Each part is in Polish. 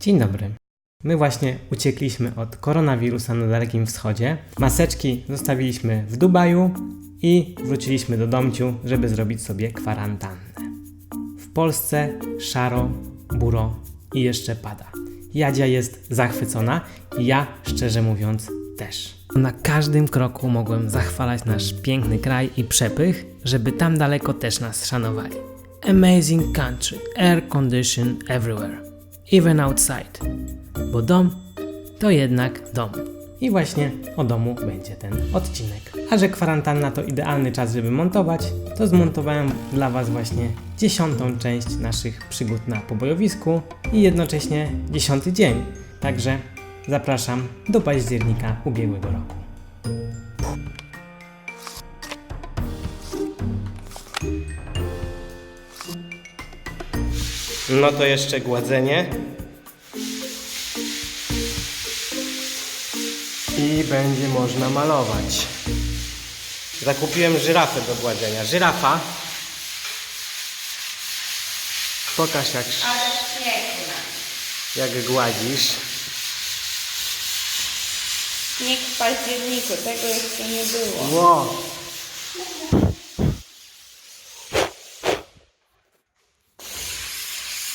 Dzień dobry. My właśnie uciekliśmy od koronawirusa na Dalekim Wschodzie. Maseczki zostawiliśmy w Dubaju i wróciliśmy do domciu, żeby zrobić sobie kwarantannę. W Polsce szaro, buro i jeszcze pada. Jadzia jest zachwycona i ja, szczerze mówiąc, też. Na każdym kroku mogłem zachwalać nasz piękny kraj i przepych, żeby tam daleko też nas szanowali. Amazing country, air condition everywhere, even outside. Bo dom to jednak dom. I właśnie o domu będzie ten odcinek. A że kwarantanna to idealny czas, żeby montować, to zmontowałem dla Was właśnie dziesiątą część naszych przygód na pobojowisku i jednocześnie dziesiąty dzień. Także zapraszam do października ubiegłego roku. No to jeszcze gładzenie. I będzie można malować. Zakupiłem żyrafę do gładzenia. Żyrafa. Pokaż jak, jak gładzisz. Śnieg w październiku, tego jeszcze nie było. Ło!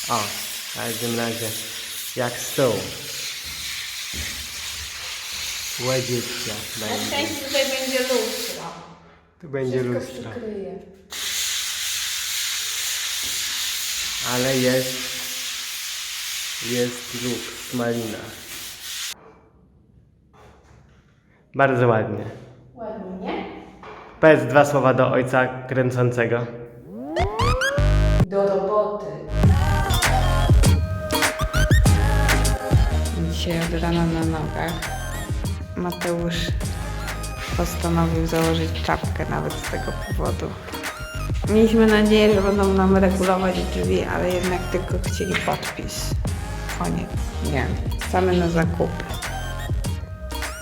O, w każdym razie jak stół. Łaziczka Na będzie. szczęście tutaj będzie lustro. Tu będzie lustro. przykryje. Ale jest jest luk, malina. Bardzo ładnie. Ładnie, nie? Powiedz dwa słowa do ojca kręcącego. Od rana na nogach. Mateusz postanowił założyć czapkę nawet z tego powodu. Mieliśmy nadzieję, że będą nam regulować drzwi, ale jednak tylko chcieli podpis. Koniec. Nie. Same na zakupy.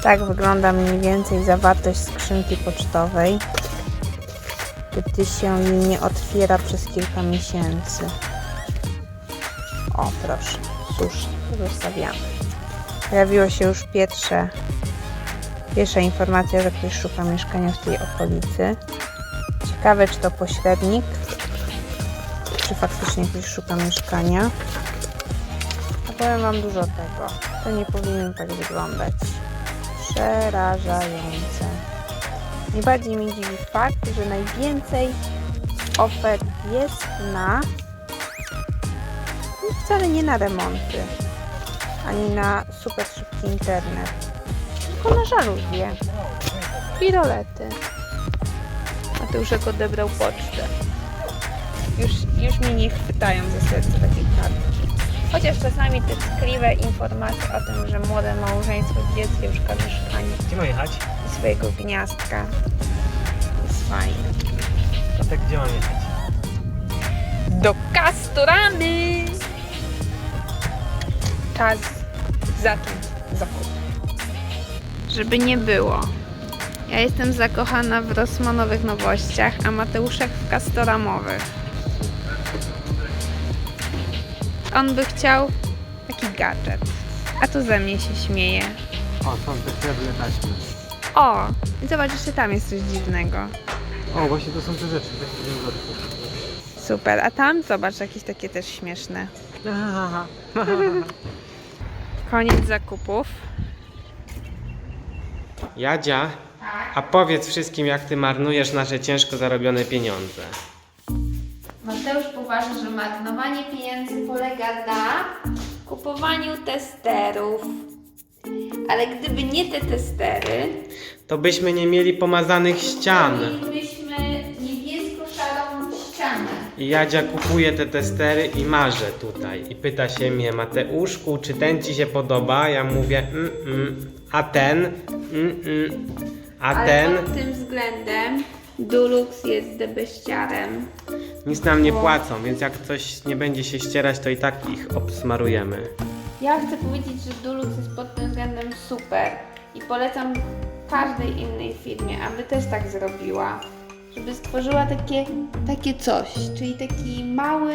Tak wygląda mniej więcej zawartość skrzynki pocztowej, gdy się nie otwiera przez kilka miesięcy. O, proszę, cóż, zostawiamy. Pojawiło się już pierwsze, pierwsza informacja, że ktoś szuka mieszkania w tej okolicy. Ciekawe, czy to pośrednik, czy faktycznie ktoś szuka mieszkania. A powiem Wam dużo tego. To nie powinno tak wyglądać. Przerażające. Najbardziej mnie dziwi fakt, że najwięcej ofert jest na wcale nie na remonty, ani na super szybki internet, tylko na żaluzje i rolety. Mateuszek odebrał pocztę. Już, już mnie nie chwytają za serce takie kartki. Chociaż czasami te tkliwe informacje o tym, że młode małżeństwo z dzieckiem szuka mieszkania Gdzie mam jechać? i swojego gniazdka jest fajne. To tak gdzie mam jechać? Do Kastoramy! Czas zacząć zakup. Żeby nie było. Ja jestem zakochana w Rosmanowych nowościach, a Mateuszek w Kastoramowych. On by chciał taki gadżet, a to ze mnie się śmieje. O, są te srebrne taśmy. O, i zobacz, jeszcze tam jest coś dziwnego. O, właśnie to są te rzeczy. Te. Super, a tam zobacz, jakieś takie też śmieszne. Koniec zakupów. Jadzia, a powiedz wszystkim, jak ty marnujesz nasze ciężko zarobione pieniądze. Mateusz uważa, że marnowanie pieniędzy polega na kupowaniu testerów. Ale gdyby nie te testery, To byśmy nie mieli pomazanych ścian. I Jadzia kupuje te testery i marzę tutaj. I pyta się mnie, Mateuszku, czy ten ci się podoba? Ja mówię, mm, mm. a ten? Mm, mm. A Ale ten? pod tym względem Dulux jest debeściarem. Nic nam nie płacą, więc jak coś nie będzie się ścierać, to i tak ich obsmarujemy. Ja chcę powiedzieć, że Dulux jest pod tym względem super i polecam każdej innej firmie, aby też tak zrobiła. Żeby stworzyła takie, takie coś, czyli taki mały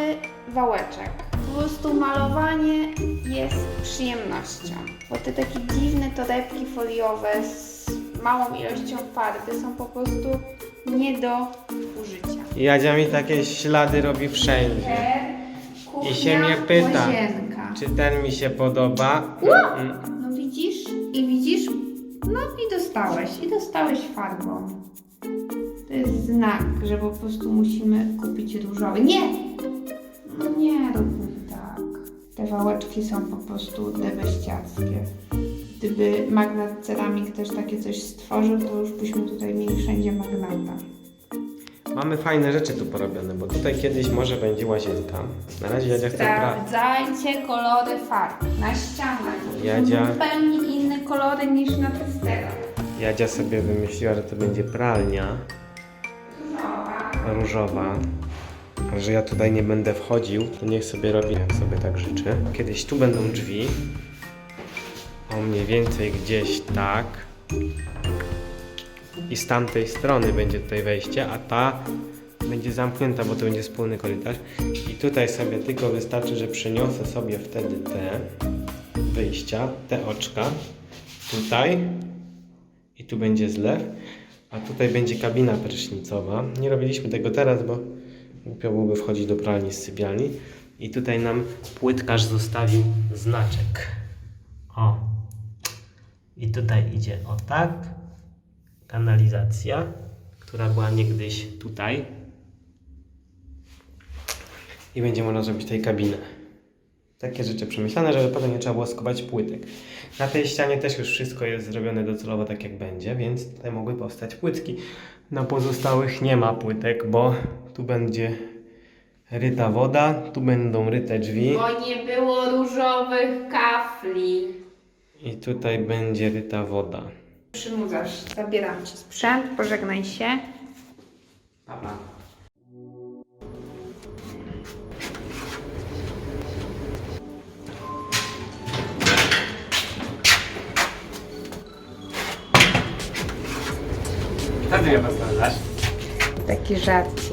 wałeczek. Po prostu malowanie jest przyjemnością. Bo te takie dziwne torebki foliowe z małą ilością farby są po prostu nie do użycia. Jadzia mi takie ślady robi wszędzie. I się mnie pyta, Łazienka. czy ten mi się podoba. Mm, No widzisz? I widzisz? No i dostałeś. I dostałeś farbą. Jest znak, że po prostu musimy kupić różowy. Nie! No nie rób tak. Te wałeczki są po prostu debeściackie. Gdyby Magnat Ceramik też takie coś stworzył, to już byśmy tutaj mieli wszędzie Magnata. Mamy fajne rzeczy tu porobione, bo tutaj kiedyś może będzie łazienka. Na razie Jadzia chce pra... Sprawdzajcie kolory farb na ścianach. Jadzia. Zupełnie inne kolory niż na testerach. Jadzia sobie wymyśliła, że to będzie pralnia różowa. Że ja tutaj nie będę wchodził, to niech sobie robi, jak sobie tak życzę. Kiedyś tu będą drzwi. O mniej więcej gdzieś tak. I z tamtej strony będzie tutaj wejście, a ta będzie zamknięta, bo to będzie wspólny korytarz. I tutaj sobie tylko wystarczy, że przeniosę sobie wtedy te wyjścia, te oczka. Tutaj i tu będzie zlew, a tutaj będzie kabina prysznicowa. Nie robiliśmy tego teraz, bo głupio byłoby wchodzić do pralni z sypialni. I tutaj nam płytkarz zostawił znaczek. O. I tutaj idzie o tak. Kanalizacja, która była niegdyś tutaj. I będzie można zrobić tutaj kabinę. Takie rzeczy przemyślane, żeby potem nie trzeba było skubać płytek. Na tej ścianie też już wszystko jest zrobione docelowo tak jak będzie, więc tutaj mogły powstać płytki. Na pozostałych nie ma płytek, bo tu będzie ryta woda, tu będą ryte drzwi Bo nie było różowych kafli. i tutaj będzie ryta woda. Przymurzasz, zabieram ci sprzęt, pożegnaj się. Papa. Co Taki żarcik.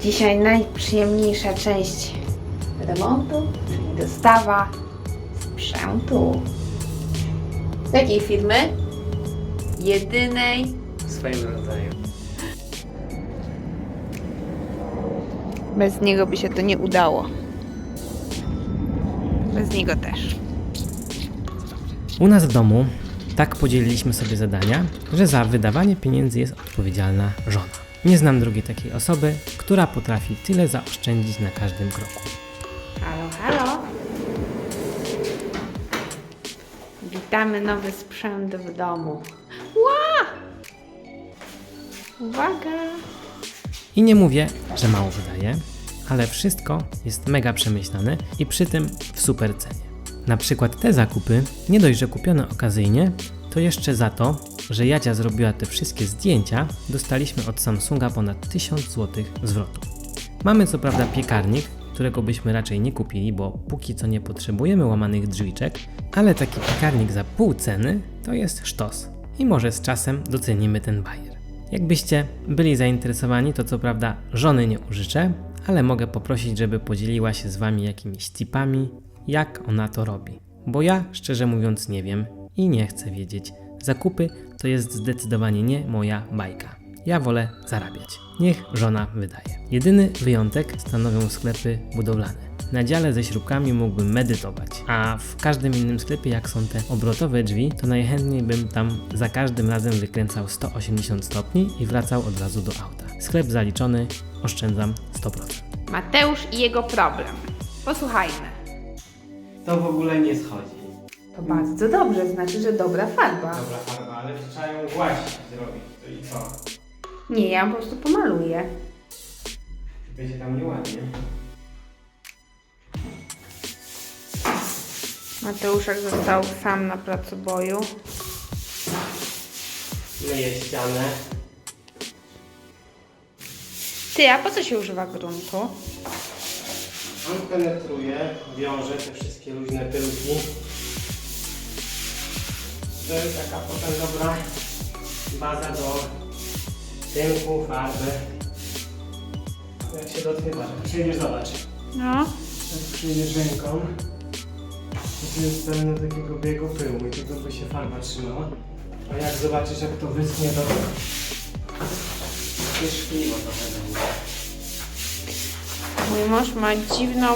Dzisiaj najprzyjemniejsza część remontu, czyli dostawa sprzętu. Z jakiej firmy? Jedynej. W swoim rodzaju. Bez niego by się to nie udało. Bez niego też. U nas w domu tak podzieliliśmy sobie zadania, że za wydawanie pieniędzy jest odpowiedzialna żona. Nie znam drugiej takiej osoby, która potrafi tyle zaoszczędzić na każdym kroku. Halo, halo. Witamy nowy sprzęt w domu. Ła! Uwaga! I nie mówię, że mało wydaje, ale wszystko jest mega przemyślane i przy tym w super cenie. Na przykład te zakupy, nie dość, że kupione okazyjnie, to jeszcze za to, że Jadzia zrobiła te wszystkie zdjęcia, dostaliśmy od Samsunga ponad 1000 zł zwrotu. Mamy co prawda piekarnik, którego byśmy raczej nie kupili, bo póki co nie potrzebujemy łamanych drzwiczek, ale taki piekarnik za pół ceny to jest sztos i może z czasem docenimy ten bajer. Jakbyście byli zainteresowani, to co prawda żony nie użyczę, ale mogę poprosić, żeby podzieliła się z wami jakimiś tipami, jak ona to robi. Bo ja, szczerze mówiąc, nie wiem i nie chcę wiedzieć. Zakupy to jest zdecydowanie nie moja bajka. Ja wolę zarabiać. Niech żona wydaje. Jedyny wyjątek stanowią sklepy budowlane. Na dziale ze śrubkami mógłbym medytować, a w każdym innym sklepie, jak są te obrotowe drzwi, to najchętniej bym tam za każdym razem wykręcał 180 stopni i wracał od razu do auta. Sklep zaliczony, oszczędzam 100%. Mateusz i jego problem. Posłuchajmy. To w ogóle nie schodzi. To bardzo dobrze, znaczy, że dobra farba. Dobra farba, ale trzeba ją gładzić zrobić. To i co? Nie, ja po prostu pomaluję. Będzie tam nieładnie. Mateuszek został sam na placu boju. Myję ścianę. Ty, a po co się używa gruntu? On penetruje, wiąże te wszystkie luźne pyłki. To jest taka potem dobra baza do tynku, farby. Jak się dotknie, jak siedzisz, zobacz. No. tak przyjdziesz ręką, to tu jest pełno takiego biegu pyłu i tego by się farba trzymała. A jak zobaczysz jak to wyschnie, to szkliwo trochę będzie. Mój mąż ma dziwną.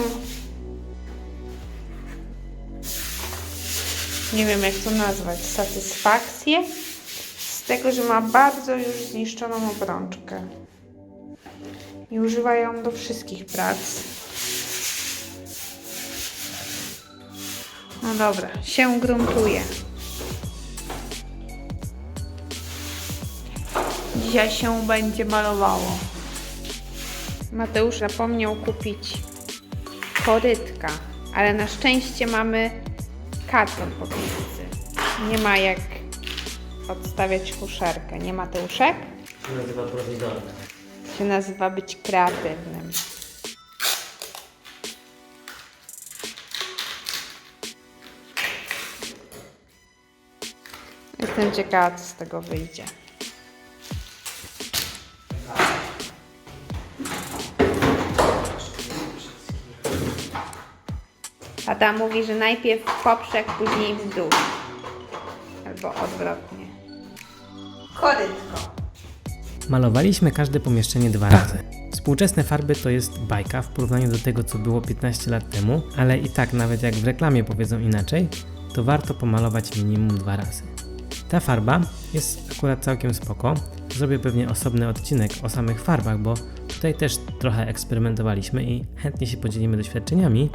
Nie wiem jak to nazwać. Satysfakcję z tego, że ma bardzo już zniszczoną obrączkę. I używa ją do wszystkich prac. No dobra, się gruntuje. Dzisiaj się będzie malowało. Mateusz zapomniał kupić korytka, ale na szczęście mamy karton po pizzy. Nie ma jak odstawiać kuszerkę. Nie Mateuszek? się nazywa prowizorne. Się nazywa być kreatywnym. Jestem ciekawa, co z tego wyjdzie. Tata mówi, że najpierw w poprzek, później wzdłuż. Albo odwrotnie. Korytko. Malowaliśmy każde pomieszczenie dwa razy. Współczesne farby to jest bajka w porównaniu do tego, co było 15 lat temu, ale i tak, nawet jak w reklamie powiedzą inaczej, to warto pomalować minimum dwa razy. Ta farba jest akurat całkiem spoko. Zrobię pewnie osobny odcinek o samych farbach, bo tutaj też trochę eksperymentowaliśmy i chętnie się podzielimy doświadczeniami.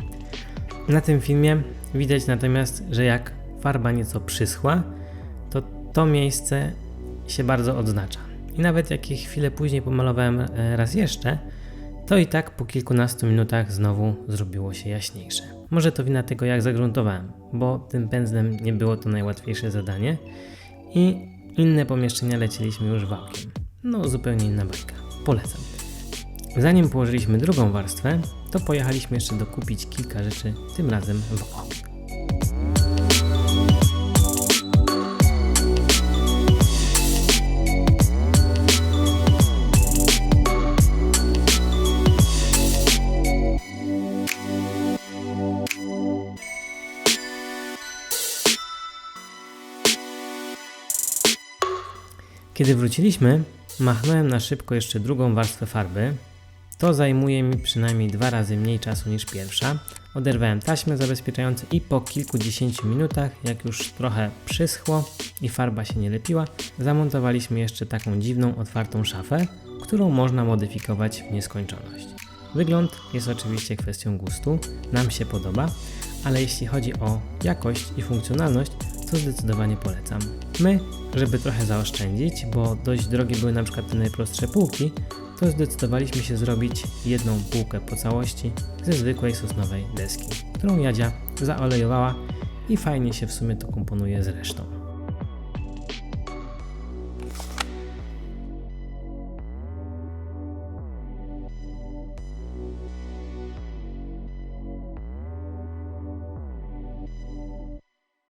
Na tym filmie widać natomiast, że jak farba nieco przyschła, to to miejsce się bardzo odznacza. I nawet jak je chwilę później pomalowałem e, raz jeszcze, to i tak po kilkunastu minutach znowu zrobiło się jaśniejsze. Może to wina tego, jak zagruntowałem, bo tym pędzlem nie było to najłatwiejsze zadanie i inne pomieszczenia lecieliśmy już wałkiem. No, zupełnie inna bajka. Polecam. Zanim położyliśmy drugą warstwę, to pojechaliśmy jeszcze dokupić kilka rzeczy, tym razem w O. Kiedy wróciliśmy, machnąłem na szybko jeszcze drugą warstwę farby. To zajmuje mi przynajmniej dwa razy mniej czasu niż pierwsza. Oderwałem taśmy zabezpieczające i po kilkudziesięciu minutach, jak już trochę przyschło i farba się nie lepiła, zamontowaliśmy jeszcze taką dziwną, otwartą szafę, którą można modyfikować w nieskończoność. Wygląd jest oczywiście kwestią gustu, nam się podoba, ale jeśli chodzi o jakość i funkcjonalność, to zdecydowanie polecam. My, żeby trochę zaoszczędzić, bo dość drogie były na przykład te najprostsze półki, to zdecydowaliśmy się zrobić jedną półkę po całości ze zwykłej sosnowej deski, którą Jadzia zaolejowała i fajnie się w sumie to komponuje z resztą.